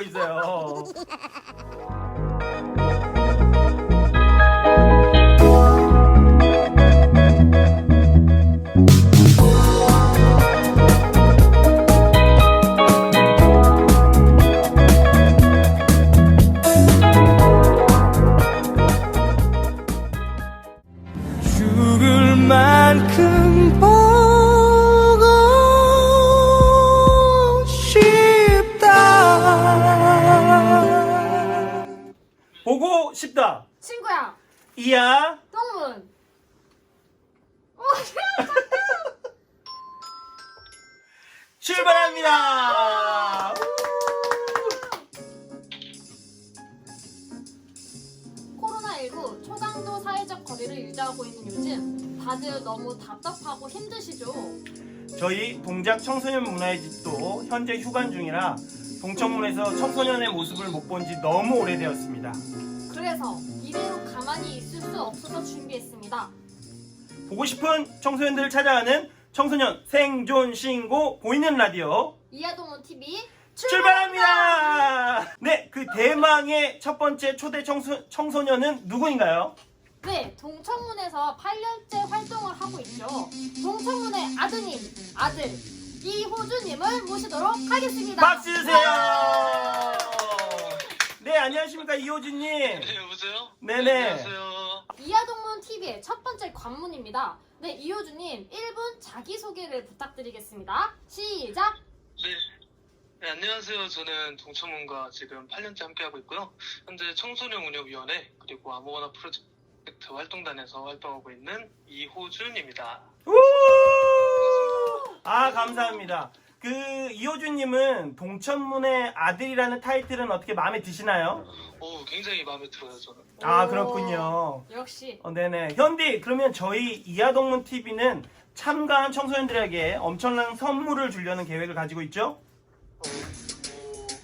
알고 있어요. 이야. 똥문. 어, 출발합니다. 코로나19 초강도 사회적 거리를 유지하고 있는 요즘 다들 너무 답답하고 힘드시죠? 저희 동작 청소년 문화의 집도 현재 휴관 중이라 동청문에서 청소년의 모습을 못 본 지 너무 오래되었습니다. 그래서 있을 수 없어서 준비했습니다. 보고 싶은 청소년들을 찾아가는 청소년 생존 신고 보이는 라디오 이하동원 TV 출발합니다. 네, 그 대망의 첫 번째 초대 청소, 청소년은 누구인가요? 네, 동청문에서 8년째 활동을 하고 있죠. 동청문의 아드님, 아들 이호주님을 모시도록 하겠습니다. 박수 주세요. 네, 안녕하십니까 이호진님. 네, 여보세요? 네네. 안녕하세요. 이하동문 TV의 첫 번째 관문입니다. 네, 이호주님 1분 자기소개를 부탁드리겠습니다. 시작! 네. 네, 안녕하세요. 저는 동천문과 지금 8년째 함께하고 있고요. 현재 청소년 운영위원회 그리고 아무거나 프로젝트 활동단에서 활동하고 있는 이호준입니다. 우! 아 감사합니다. 그 이호준님은 동천문의 아들이라는 타이틀은 어떻게 마음에 드시나요? 오, 굉장히 마음에 들어요, 저는. 아 오, 그렇군요. 역시 어, 네네. 현디 그러면 저희 이하동문 TV는 참가한 청소년들에게 엄청난 선물을 주려는 계획을 가지고 있죠?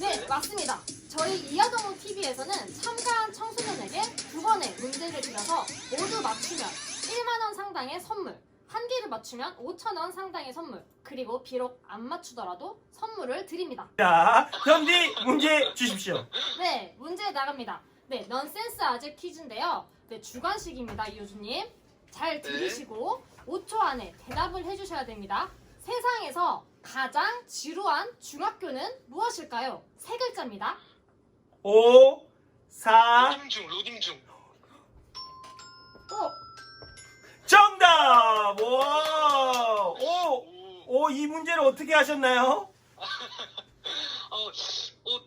네, 맞습니다. 저희 이하동문 TV에서는 참가한 청소년에게 두 번의 문제를 드려서 모두 맞추면 1만 원 상당의 선물, 한 개를 맞추면 5천 원 상당의 선물, 그리고 비록 안 맞추더라도 선물을 드립니다. 자, 현디 문제 주십시오. 네, 문제 나갑니다. 네, 넌센스 아재 퀴즈인데요. 네, 주관식입니다, 이효주님. 잘 들으시고 5초 안에 대답을 해주셔야 됩니다. 세상에서 가장 지루한 중학교는 무엇일까요? 세 글자입니다. 5, 4, 로딩 중, 로딩 중. 어, 정답! 와! 오! 오, 오, 이 문제를 어떻게 하셨나요? 어, 어,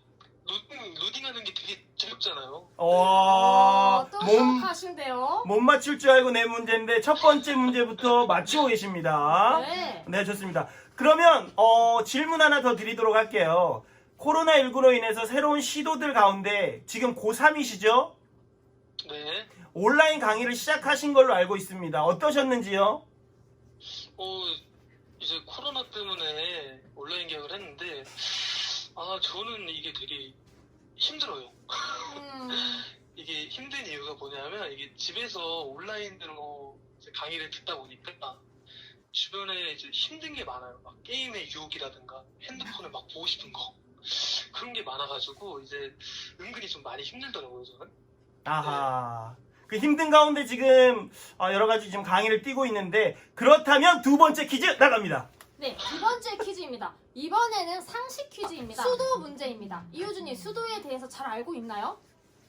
로딩, 로딩하는 게 되게 재밌잖아요. 와, 어, 또 몸, 하신데요. 못 맞출 줄 알고 내 문제인데 첫 번째 문제부터 맞추고 계십니다. 네. 네, 좋습니다. 그러면 어, 질문 하나 더 드리도록 할게요. 코로나19로 인해서 새로운 시도들 가운데 지금 고3이시죠? 네. 온라인 강의를 시작하신 걸로 알고 있습니다. 어떠셨는지요? 어, 이제 코로나 때문에 온라인 계약을 했는데, 아, 저는 이게 되게 힘들어요. 음, 이게 힘든 이유가 뭐냐면, 이게 집에서 온라인으로 강의를 듣다 보니까, 주변에 이제 힘든 게 많아요. 막 게임의 유혹이라든가, 핸드폰을 막 보고 싶은 거. 그런 게 많아가지고, 이제 은근히 좀 많이 힘들더라고요, 저는. 아하. 그 힘든 가운데 지금 어, 여러 가지 지금 강의를 띄고 있는데 그렇다면 두 번째 퀴즈 나갑니다. 네, 두 번째 퀴즈입니다. 이번에는 상식 퀴즈입니다. 수도 문제입니다. 이효준이 수도에 대해서 잘 알고 있나요?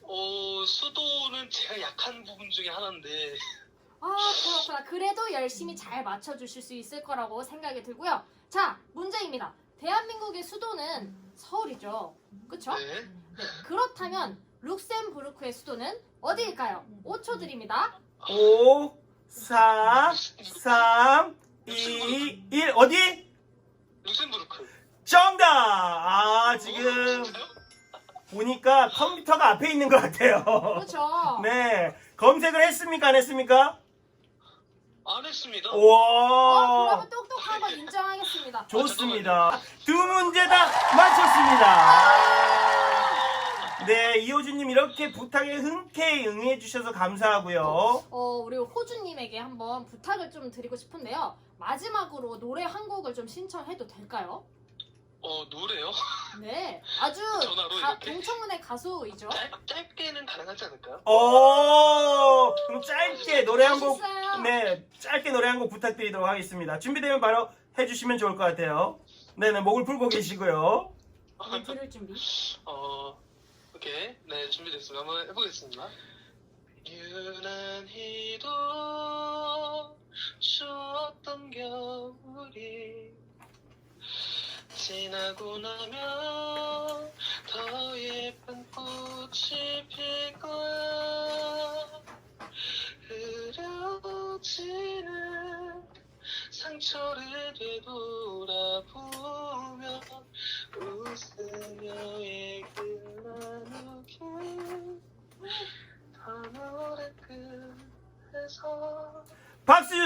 어, 수도는 제가 약한 부분 중에 하나인데, 아, 그렇구나. 그래도 열심히 잘 맞춰주실 수 있을 거라고 생각이 들고요. 자, 문제입니다. 대한민국의 수도는 서울이죠. 그쵸? 네. 네, 그렇다면 룩셈부르크의 수도는 어디일까요? 5초 드립니다. 5, 4, 3, 2, 1 어디? 룩셈부르크. 정답! 아 지금? 보니까 컴퓨터가 앞에 있는 것 같아요. 그렇죠. 네. 검색을 했습니까? 안 했습니까? 안 했습니다. 어, 우와. 그러면 똑똑한 거 인정하겠습니다. 좋습니다. 두 문제 다 맞췄습니다. 네, 이호준님 이렇게 부탁에 흔쾌히 응해주셔서 감사하고요. 어, 우리 호주님에게 한번 부탁을 좀 드리고 싶은데요. 마지막으로 노래 한 곡을 좀 신청해도 될까요? 어 노래요? 네, 아주 전화로 가, 이렇게? 동청문의 가수이죠. 짧, 짧게는 가능하지 않을까요? 어, 그럼 짧게 노래 한 곡, 멋있어요. 네, 짧게 노래 한 곡 부탁드리도록 하겠습니다. 준비되면 바로 해주시면 좋을 것 같아요. 네네, 목을 풀고 계시고요. 이제 들을 준비. 어 오케이 네 준비됐습니다. 한번 해보겠습니다. 유난히도 추웠던 겨울이 지나고 나면 더 예쁜 꽃이 필 거야 흐려지는 상처를 되돌아보며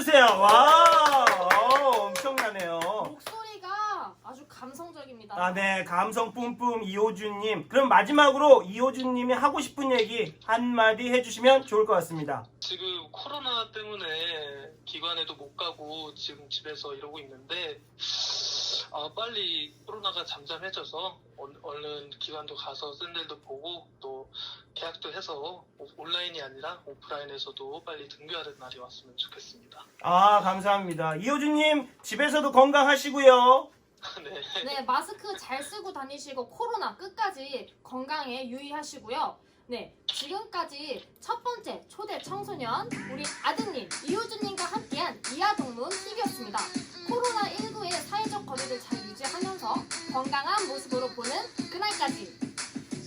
주세요. 와, 어, 엄청나네요. 목소리가 아주 감성적입니다. 아, 네, 감성 뿜뿜 이호준님. 그럼 마지막으로 이호준님이 하고 싶은 얘기 한마디 해주시면 좋을 것 같습니다. 지금 코로나 때문에 기관에도 못 가고 지금 집에서 이러고 있는데 아, 빨리 코로나가 잠잠해져서 얼- 얼른 기관도 가서 샌들도 보고 또 계약도 해서 오- 온라인이 아니라 오프라인에서도 빨리 등교하는 날이 왔으면 좋겠습니다. 아, 감사합니다. 이호준님, 집에서도 건강하시고요. 네. 네, 마스크 잘 쓰고 다니시고 코로나 끝까지 건강에 유의하시고요. 네, 지금까지 첫 번째 초대 청소년 우리 아드님 이효준님과 함께한 이하동문 TV였습니다. 코로나19의 사회적 거리를 잘 유지하면서 건강한 모습으로 보는 그날까지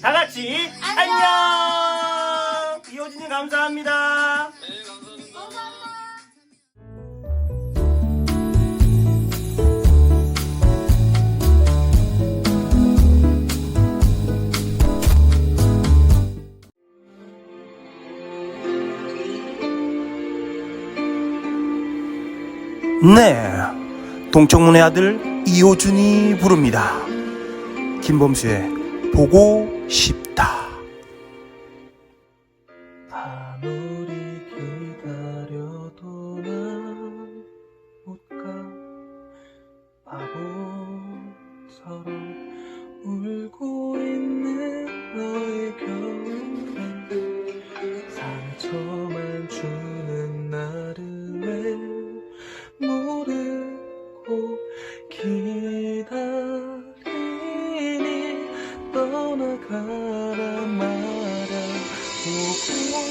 다 같이 안녕! 안녕! 이호준님 감사합니다. 네, 감사합니다. 감사합니다. 네, 동청문의 아들 이호준이 부릅니다. 김범수의 보고 싶다. 바보처럼 울고 있는 너의 곁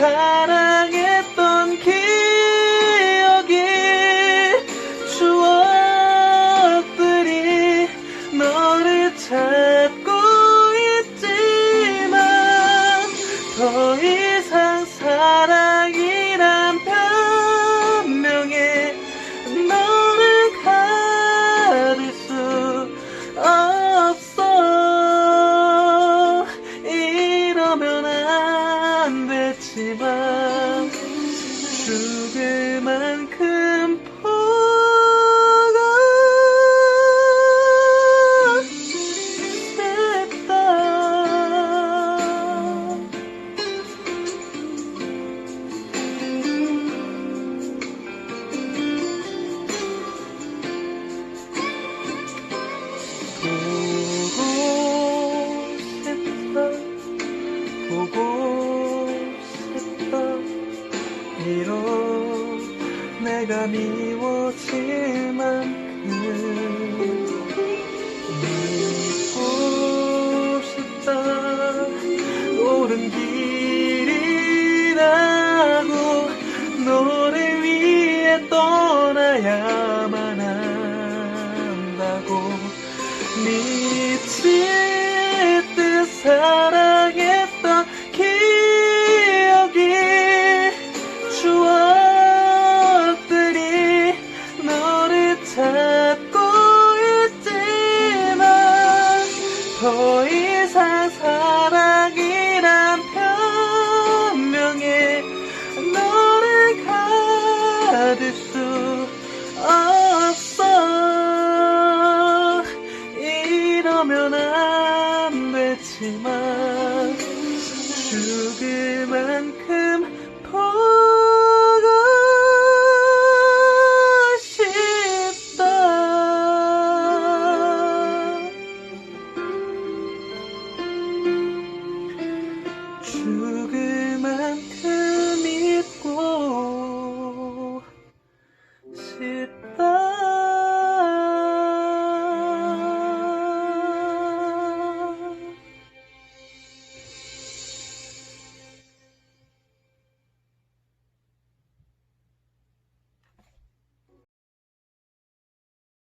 사랑 안되